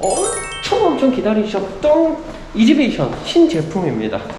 엄청 엄청 기다리셨던 이지베이션 신제품입니다.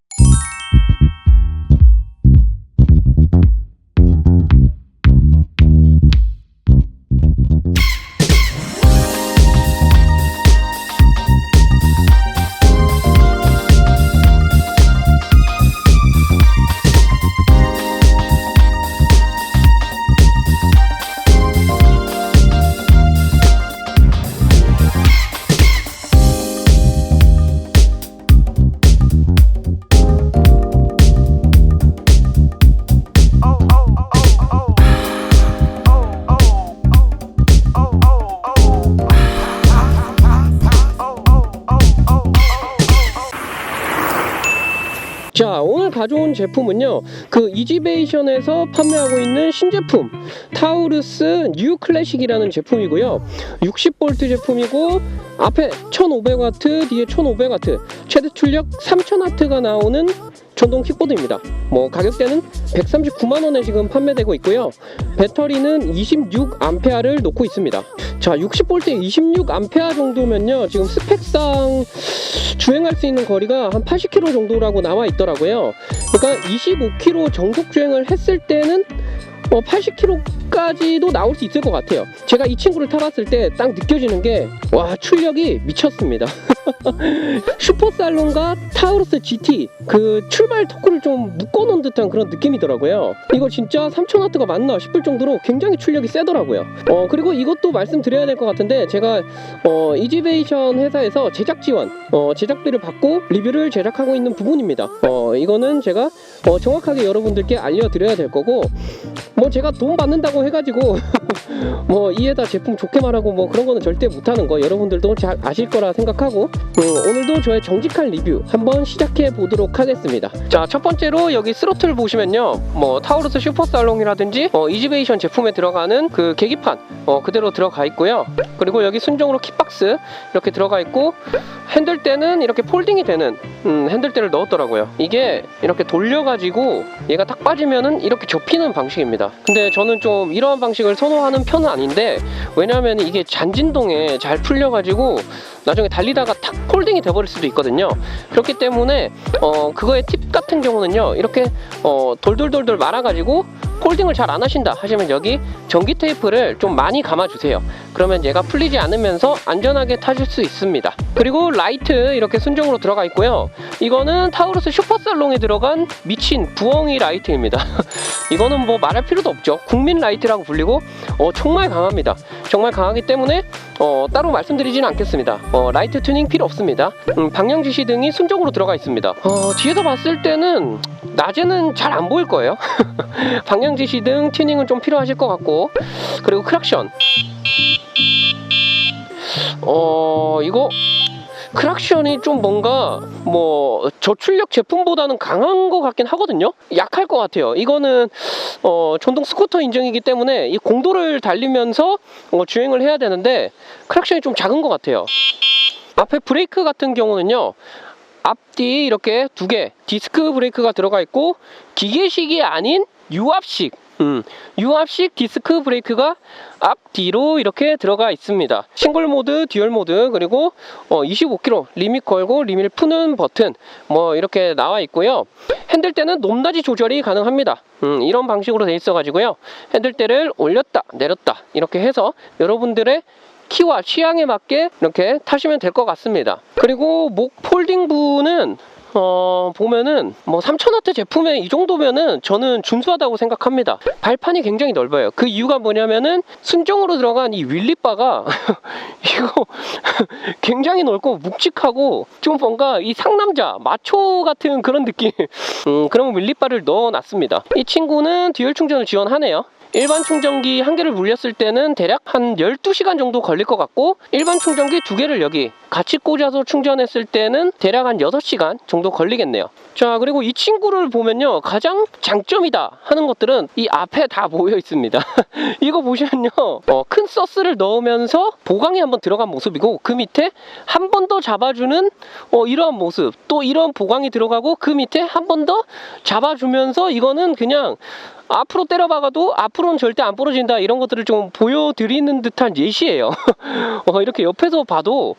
가져온 제품은요 그 이지베이션에서 판매하고 있는 신제품 타우루스 뉴 클래식이라는 제품이고요. 60V 제품이고 앞에 1500W 뒤에 1500W 최대 출력 3000W가 나오는 전동 킥보드입니다. 뭐 가격대는 139만 원에 지금 판매되고 있고요. 배터리는 26A를 놓고 있습니다. 자 60V에 26A 정도면요. 지금 스펙상 주행할 수 있는 거리가 한 80km 정도라고 나와 있더라고요. 그러니까 25km 정속 주행을 했을 때는 어, 80km 까지도 나올 수 있을 것 같아요. 제가 이 친구를 타봤을 때 딱 느껴지는 게 와 출력이 미쳤습니다. 슈퍼살론과 타우루스 GT 그 출발 토크를 좀 묶어놓은 듯한 그런 느낌이더라고요. 이거 진짜 3000W가 맞나 싶을 정도로 굉장히 출력이 세더라고요. 어 그리고 이것도 말씀드려야 될 것 같은데 제가 어 이지베이션 회사에서 제작 지원 어 제작비를 받고 리뷰를 제작하고 있는 부분입니다. 어 이거는 제가 어, 정확하게 여러분들께 알려드려야 될 거고 뭐 제가 돈 받는다고 해가지고 뭐 이에다 제품 좋게 말하고 뭐 그런 거는 절대 못하는 거 여러분들도 잘 아실 거라 생각하고 음, 오늘도 저의 정직한 리뷰 한번 시작해 보도록 하겠습니다. 자 첫 번째로 여기 스로틀 보시면요. 뭐 타우루스 슈퍼살롱이라든지 어, 이지베이션 제품에 들어가는 그 계기판 어, 그대로 들어가 있고요. 그리고 여기 순정으로 킥박스 이렇게 들어가 있고 핸들대는 이렇게 폴딩이 되는 음, 핸들대를 넣었더라고요. 이게 이렇게 돌려가지고 얘가 딱 빠지면은 이렇게 접히는 방식입니다. 근데 저는 좀 이러한 방식을 선호하는 편은 아닌데 왜냐하면 이게 잔진동에 잘 풀려가지고 나중에 달리다가 탁 폴딩이 돼버릴 수도 있거든요. 그렇기 때문에 어 그거의 팁 같은 경우는요 이렇게 어 돌돌돌돌 말아가지고 폴딩을 잘 안 하신다 하시면 여기 전기 테이프를 좀 많이 감아주세요. 그러면 얘가 풀리지 않으면서 안전하게 타실 수 있습니다. 그리고 라이트 이렇게 순정으로 들어가 있고요. 이거는 타우루스 슈퍼살롱에 들어간 미친 부엉이 라이트입니다. 이거는 뭐 말할 필요도 없죠. 국민 라이트라고 불리고 어, 정말 강합니다. 정말 강하기 때문에 어, 따로 말씀드리지는 않겠습니다. 어, 라이트 튜닝 필요 없습니다. 음, 방향 지시 등이 순정으로 들어가 있습니다. 어, 뒤에서 봤을 때는 낮에는 잘 안 보일 거예요. 방향 지시 등 튜닝은 좀 필요하실 것 같고. 그리고 크락션. 어 이거 크락션이 좀 뭔가 뭐 저출력 제품보다는 강한 것 같긴 하거든요. 약할 것 같아요. 이거는 어 전동 스쿠터 인증이기 때문에 이 공도를 달리면서 어, 주행을 해야 되는데 크락션이 좀 작은 것 같아요. 앞에 브레이크 같은 경우는요 앞뒤 이렇게 두 개 디스크 브레이크가 들어가 있고 기계식이 아닌 유압식 음, 유압식 디스크 브레이크가 앞뒤로 이렇게 들어가 있습니다. 싱글 모드, 듀얼 모드, 그리고 어, 25km 리밋 걸고 리밋 푸는 버튼 뭐 이렇게 나와 있고요. 핸들대는 높낮이 조절이 가능합니다. 음, 이런 방식으로 되어 있어 가지고요. 핸들대를 올렸다 내렸다 이렇게 해서 여러분들의 키와 취향에 맞게 이렇게 타시면 될 것 같습니다. 그리고 목 폴딩부는 어, 보면은 뭐 3000W 제품에 이 정도면은 저는 준수하다고 생각합니다. 발판이 굉장히 넓어요. 그 이유가 뭐냐면은 순정으로 들어간 이 윌리바가 이거 굉장히 넓고 묵직하고 좀 뭔가 이 상남자 마초 같은 그런 느낌. 음, 그런 윌리바를 넣어놨습니다. 이 친구는 듀얼 충전을 지원하네요. 일반 충전기 한 개를 물렸을 때는 대략 한 12시간 정도 걸릴 것 같고 일반 충전기 두 개를 여기 같이 꽂아서 충전했을 때는 대략 한 6시간 정도 걸리겠네요. 자, 그리고 이 친구를 보면요. 가장 장점이다 하는 것들은 이 앞에 다 모여 있습니다. 이거 보시면요. 어, 큰 서스를 넣으면서 보강이 한번 들어간 모습이고 그 밑에 한 번 더 잡아주는 어, 이러한 모습 또 이런 보강이 들어가고 그 밑에 한 번 더 잡아주면서 이거는 그냥 앞으로 때려박아도 앞으로는 절대 안 부러진다 이런 것들을 좀 보여드리는 듯한 예시예요. 어, 이렇게 옆에서 봐도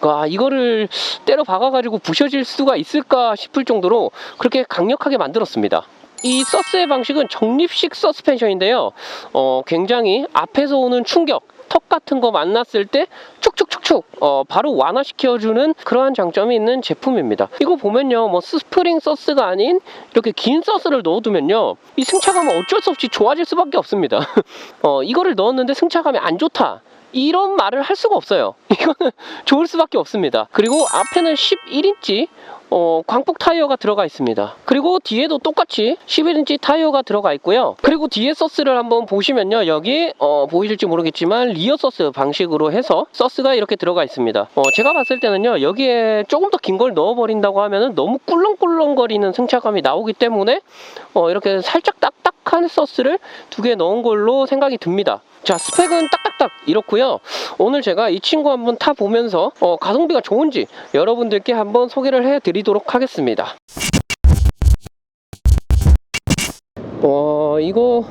아, 이거를 때려 박아가지고 부셔질 수가 있을까 싶을 정도로 그렇게 강력하게 만들었습니다. 이 서스의 방식은 적립식 서스펜션인데요. 어, 굉장히 앞에서 오는 충격, 턱 같은 거 만났을 때 축축축축 어, 바로 완화시켜주는 그러한 장점이 있는 제품입니다. 이거 보면요, 뭐 스프링 서스가 아닌 이렇게 긴 서스를 넣어두면요, 이 승차감은 어쩔 수 없이 좋아질 수밖에 없습니다. 어, 이거를 넣었는데 승차감이 안 좋다. 이런 말을 할 수가 없어요. 이거는 좋을 수밖에 없습니다. 그리고 앞에는 11인치 어, 광폭 타이어가 들어가 있습니다. 그리고 뒤에도 똑같이 11인치 타이어가 들어가 있고요. 그리고 뒤에 서스를 한번 보시면요. 여기 어, 보이실지 모르겠지만 리어 서스 방식으로 해서 서스가 이렇게 들어가 있습니다. 어, 제가 봤을 때는요. 여기에 조금 더 긴 걸 넣어버린다고 하면은 너무 꿀렁꿀렁거리는 승차감이 나오기 때문에 어, 이렇게 살짝 딱딱한 서스를 두 개 넣은 걸로 생각이 듭니다. 자 스펙은 딱딱딱 이렇고요. 오늘 제가 이 친구 한번 타보면서 어, 가성비가 좋은지 여러분들께 한번 소개를 해드리도록 하겠습니다. 어 이거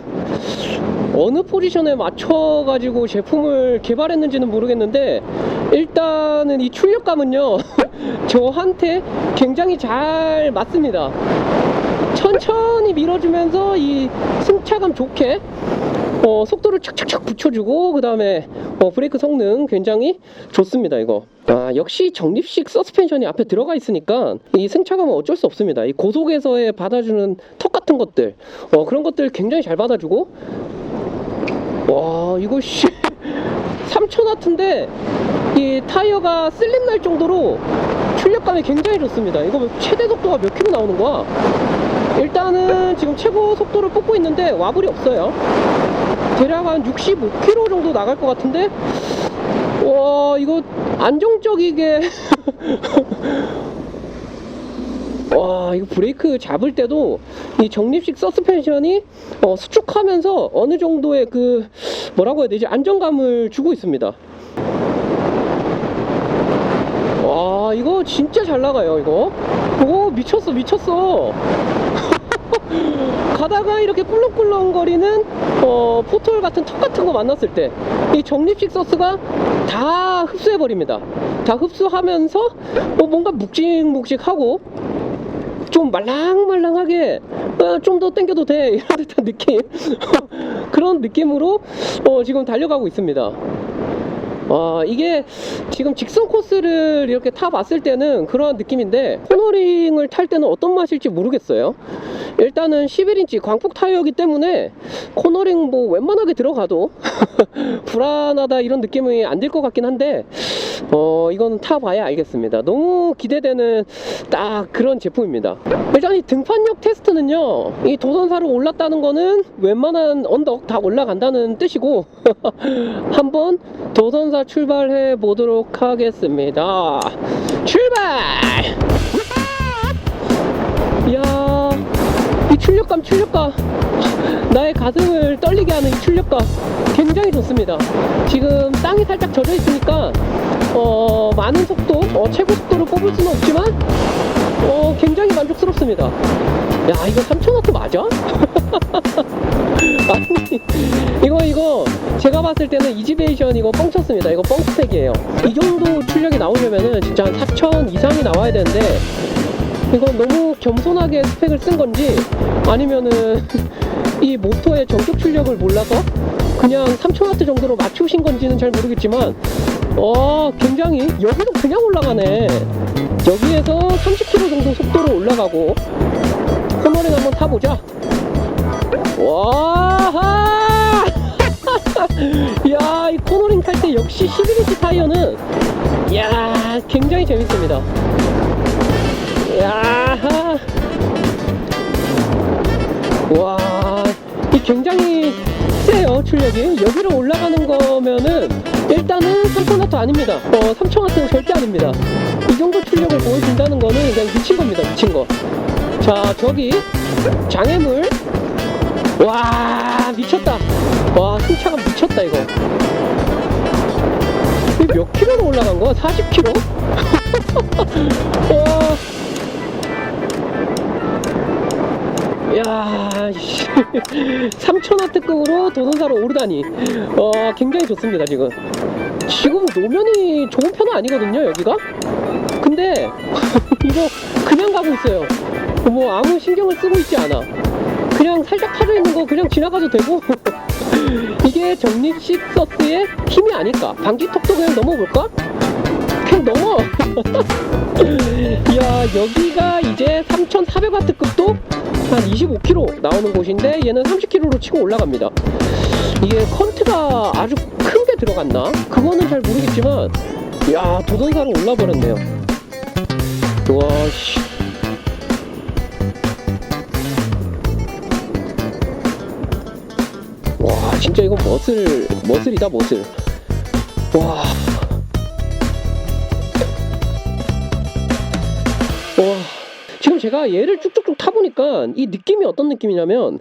어느 포지션에 맞춰 가지고 제품을 개발했는지는 모르겠는데 일단은 이 출력감은요 저한테 굉장히 잘 맞습니다. 천천히 밀어주면서 이 승차감 좋게 어, 속도를 착착착 붙여주고 그 다음에 어, 브레이크 성능 굉장히 좋습니다 이거. 아 역시 적립식 서스펜션이 앞에 들어가 있으니까 이 승차감은 어쩔 수 없습니다. 이 고속에서의 받아주는 턱 같은 것들 어, 그런 것들 굉장히 잘 받아주고. 와 이거 씨. 3000와트인데 이 타이어가 슬림 날 정도로 출력감이 굉장히 좋습니다. 이거 최대 속도가 몇 킬로 나오는 거야 일단은 지금 최고 속도를 뽑고 있는데 와불이 없어요. 대략 한 65km 정도 나갈 것 같은데? 와 이거 안정적이게. 와 이거 브레이크 잡을 때도 이 적립식 서스펜션이 어, 수축하면서 어느 정도의 그 뭐라고 해야 되지? 안정감을 주고 있습니다. 와 이거 진짜 잘 나가요 이거. 오 미쳤어 미쳤어 가다가 이렇게 꿀렁꿀렁거리는 어, 포톨 같은 턱 같은 거 만났을 때이 적립식 서스가 다 흡수해 버립니다. 다 흡수하면서 어, 뭔가 묵직묵직하고 좀 말랑말랑하게 어, 좀더 땡겨도 돼 이런 듯한 느낌. 그런 느낌으로 어, 지금 달려가고 있습니다 와 이게 지금 직선 코스를 이렇게 타봤을 때는 그러한 느낌인데 코너링을 탈 때는 어떤 맛일지 모르겠어요. 일단은 11인치 광폭 타이어이기 때문에 코너링 뭐 웬만하게 들어가도 불안하다 이런 느낌이 안 들 것 같긴 한데 어 이거는 타봐야 알겠습니다. 너무 기대되는 딱 그런 제품입니다. 일단 이 등판력 테스트는요 이 도전사로 올랐다는 거는 웬만한 언덕 다 올라간다는 뜻이고 한번 도전사 출발해 보도록 하겠습니다. 출발 이 출력감 출력감. 나의 가슴을 떨리게 하는 이 출력감. 굉장히 좋습니다. 지금 땅이 살짝 젖어 있으니까 어, 많은 속도 어, 최고 속도를 뽑을 수는 없지만 어, 굉장히 만족스럽습니다. 야 이거 3000W 맞아? 아니 이거 이거 제가 봤을 때는 이지베이션 이거 뻥쳤습니다. 이거 뻥스택이에요. 이 정도 출력이 나오려면은 진짜 한 4000 이상이 나와야 되는데 이건 너무 겸손하게 스펙을 쓴 건지 아니면은 이 모터의 전격 출력을 몰라서 그냥 3000W 정도로 맞추신 건지는 잘 모르겠지만 어 굉장히 여기도 그냥 올라가네. 여기에서 30km 정도 속도로 올라가고 코너링 한번 타보자. 와 야, 이 코너링 탈 때 역시 11인치 타이어는 야 굉장히 재밌습니다. 야, 와, 이 굉장히 세요 출력이. 여기로 올라가는 거면은 일단은 3,000W 아닙니다. 어, 3,000W는 절대 아닙니다. 이 정도 출력을 보여준다는 거는 그냥 미친 겁니다, 미친 거. 자, 저기 장애물 와 미쳤다 와 승차감 미쳤다 이거 이거 몇 킬로로 올라간 거야? 40 킬로? 와. 야, 3000와트급으로 도전사로 오르다니. 어, 굉장히 좋습니다, 지금. 지금 노면이 좋은 편은 아니거든요 여기가? 근데 이거 그냥 가고 있어요. 뭐 아무 신경을 쓰고 있지 않아. 그냥 살짝 파져 있는 거 그냥 지나가도 되고. 이게 정립식 서스의 힘이 아닐까? 방지턱도 그냥 넘어볼까? 그냥 넘어 이야 여기가 이제 3400W급도 한 25km 나오는 곳인데 얘는 30km로 치고 올라갑니다. 이게 컨트가 아주 큰 게 들어갔나? 그거는 잘 모르겠지만 야 도전사로 올라버렸네요. 와씨. 와 진짜 이건 멋을 멋을이다 멋을. 와 와, 지금 제가 얘를 쭉쭉쭉 타보니까 이 느낌이 어떤 느낌이냐면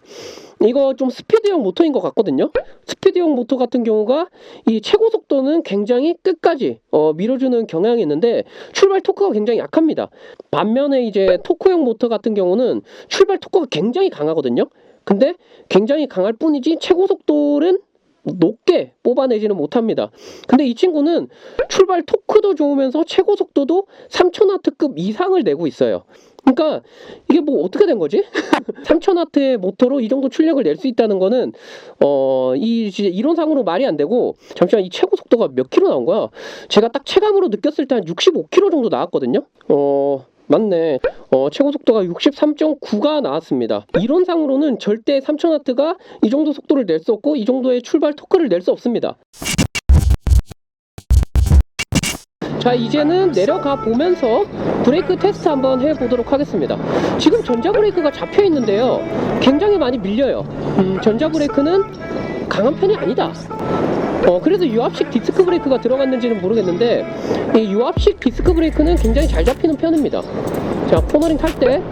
이거 좀 스피드형 모터인 것 같거든요. 스피드형 모터 같은 경우가 이 최고 속도는 굉장히 끝까지 어, 밀어주는 경향이 있는데 출발 토크가 굉장히 약합니다. 반면에 이제 토크형 모터 같은 경우는 출발 토크가 굉장히 강하거든요. 근데 굉장히 강할 뿐이지 최고 속도는 높게 뽑아내지는 못합니다. 근데 이 친구는 출발 토크도 좋으면서 최고 속도도 3000W급 이상을 내고 있어요. 그러니까 이게 뭐 어떻게 된 거지? 3000W의 모터로 이 정도 출력을 낼 수 있다는 거는 어이 이론상으로 말이 안 되고 잠시만 이 최고 속도가 몇 킬로 나온 거야? 제가 딱 체감으로 느꼈을 때 한 65킬로 정도 나왔거든요. 어 맞네. 어, 최고 속도가 63.9가 나왔습니다. 이론상으로는 절대 3000W가 이 정도 속도를 낼 수 없고 이 정도의 출발 토크를 낼 수 없습니다. 자 이제는 내려가 보면서 브레이크 테스트 한번 해보도록 하겠습니다 지금 전자 브레이크가 잡혀 있는데요 굉장히 많이 밀려요 음, 전자 브레이크는 강한 편이 아니다 어, 그래서 유압식 디스크 브레이크가 들어갔는지는 모르겠는데 이 유압식 디스크 브레이크는 굉장히 잘 잡히는 편입니다. 자 코너링 탈 때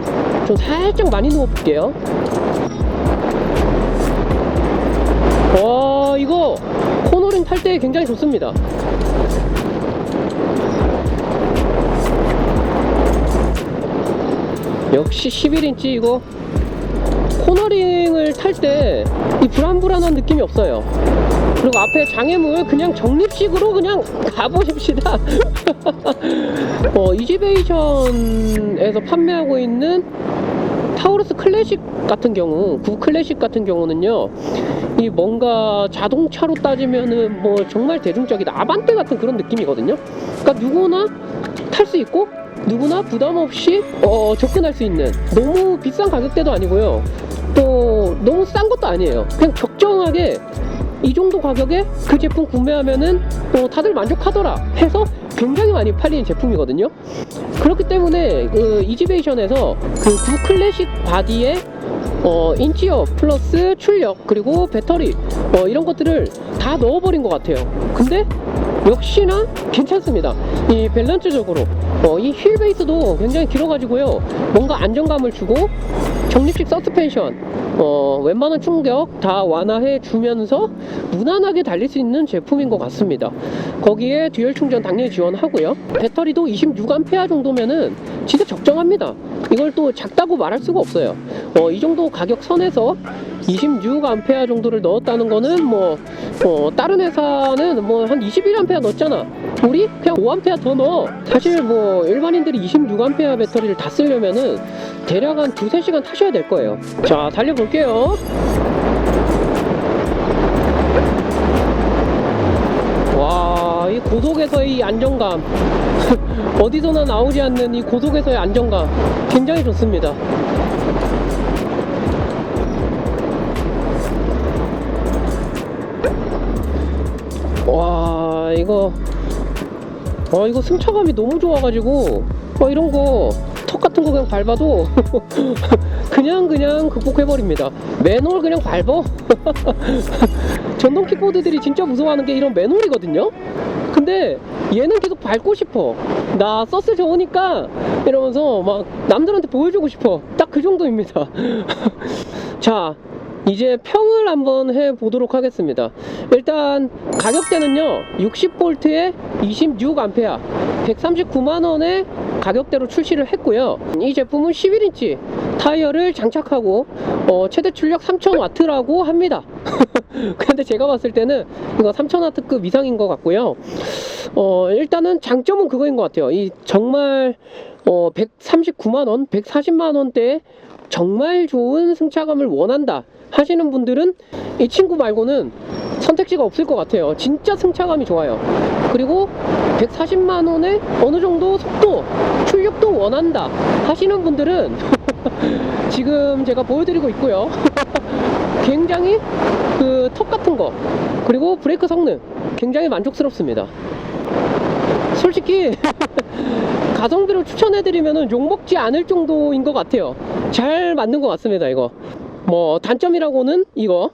좀 살짝 많이 누워 볼게요. 와 이거 코너링 탈 때 굉장히 좋습니다. 역시 11인치 이거 코너링을 탈 때 이 불안불안한 느낌이 없어요 그리고 앞에 장애물 그냥 정립식으로 그냥 가보십시다. 어, 이지베이션에서 판매하고 있는 타우루스 클래식 같은 경우 구 클래식 같은 경우는요 이 뭔가 자동차로 따지면은 뭐 정말 대중적이다. 아반떼 같은 그런 느낌이거든요. 그러니까 누구나 탈 수 있고 누구나 부담 없이 어, 접근할 수 있는 너무 비싼 가격대도 아니고요. 또 너무 싼 것도 아니에요. 그냥 적정하게 이 정도 가격에 그 제품 구매하면은 어, 다들 만족하더라 해서 굉장히 많이 팔리는 제품이거든요. 그렇기 때문에 그 이지베이션에서 그 구 클래식 바디에 어, 인치어 플러스 출력 그리고 배터리 어, 이런 것들을 다 넣어버린 것 같아요. 근데 역시나 괜찮습니다. 이 밸런스적으로 어, 이 휠 베이스도 굉장히 길어가지고요. 뭔가 안정감을 주고 정립식 서스펜션 어, 웬만한 충격 다 완화해 주면서 무난하게 달릴 수 있는 제품인 것 같습니다. 거기에 듀얼 충전 당연히 지원하고요. 배터리도 26A 정도면은 진짜 적정합니다. 이걸 또 작다고 말할 수가 없어요. 어, 이 정도 가격 선에서 26A 정도를 넣었다는 거는 뭐 어, 다른 회사는 뭐 한 21A 넣었잖아 우리 그냥 5A 더 넣어 사실 뭐 일반인들이 26A 배터리를 다 쓰려면은 대략 한 두세 시간 타셔야 될 거예요 자 달려볼게요 와, 이 고속에서의 이 안정감. 어디서나 나오지 않는 이 고속에서의 안정감. 굉장히 좋습니다. 이거. 와, 이거 승차감이 너무 좋아가지고. 어, 이런 거. 턱 같은 거 그냥 밟아도 그냥 그냥 극복해버립니다. 맨홀 그냥 밟어. 전동 킥보드들이 진짜 무서워하는 게 이런 맨홀이거든요. 근데 얘는 계속 밟고 싶어. 나 서스 좋으니까 이러면서 막 남들한테 보여주고 싶어. 딱 그 정도입니다. 자, 이제 평을 한번 해 보도록 하겠습니다. 일단 가격대는요. 60V에 26A 139만 원의 가격대로 출시를 했고요. 이 제품은 11인치 타이어를 장착하고 어, 최대 출력 3000W라고 합니다. 근데 제가 봤을 때는 이거 3000W급 이상인 것 같고요. 어, 일단은 장점은 그거인 것 같아요. 이 정말 어, 139만 원, 140만 원대에 정말 좋은 승차감을 원한다 하시는 분들은 이 친구 말고는 선택지가 없을 것 같아요. 진짜 승차감이 좋아요. 그리고 140만 원에 어느 정도 속도, 출력도 원한다 하시는 분들은 지금 제가 보여드리고 있고요. 굉장히 그 턱 같은 거 그리고 브레이크 성능 굉장히 만족스럽습니다. 솔직히 가성비를 추천해드리면 욕먹지 않을 정도인 것 같아요. 잘 만든 것 같습니다, 이거. 뭐, 단점이라고는 이거.